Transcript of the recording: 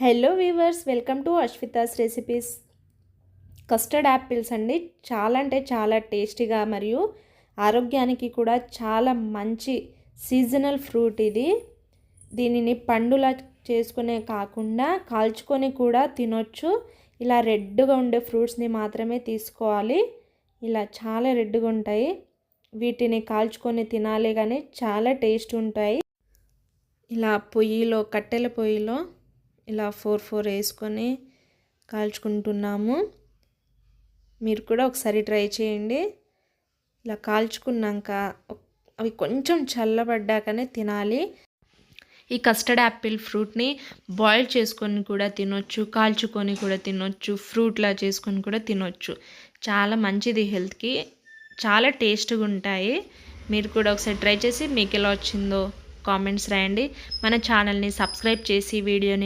Hello viewers welcome to Ashwitha's recipes. Custard apples అండి చాలా అంటే చాలా టేస్టీగా మరియు ఆరోగ్యానికి కూడా చాలా మంచి సీజనల్ ఫ్రూట్ ఇది. దీనిని పండులా చేసుకునే కాకుండా కాల్చుకొని కూడా తినొచ్చు. ఇలా రెడ్గా ఉండే ఫ్రూట్స్ని మాత్రమే తీసుకోవాలి. ఇలా చాలా రెడ్గా ఉంటాయి. వీటిని కాల్చుకొని తినాలి కానీ చాలా టేస్ట్ ఉంటాయి. ఇలా పొయ్యిలో కట్టెల పొయ్యిలో ఇలా ఫోర్ ఫోర్ వేసుకొని కాల్చుకుంటున్నాము. మీరు కూడా ఒకసారి ట్రై చేయండి. ఇలా కాల్చుకున్నాక అవి కొంచెం చల్లబడ్డాకనే తినాలి. ఈ కస్టర్డ్ యాపిల్ ఫ్రూట్ని బాయిల్ చేసుకొని కూడా తినొచ్చు కాల్చుకొని కూడా తినొచ్చు ఫ్రూట్లా చేసుకొని కూడా తినొచ్చు. చాలా మంచిది హెల్త్కి. చాలా టేస్ట్గా ఉంటాయి మీరు కూడా ఒకసారి ట్రై చేసి మీకు ఎలా వచ్చిందో కామెంట్స్ రాయండి. మన ఛానల్ని సబ్స్క్రైబ్ చేసి వీడియోని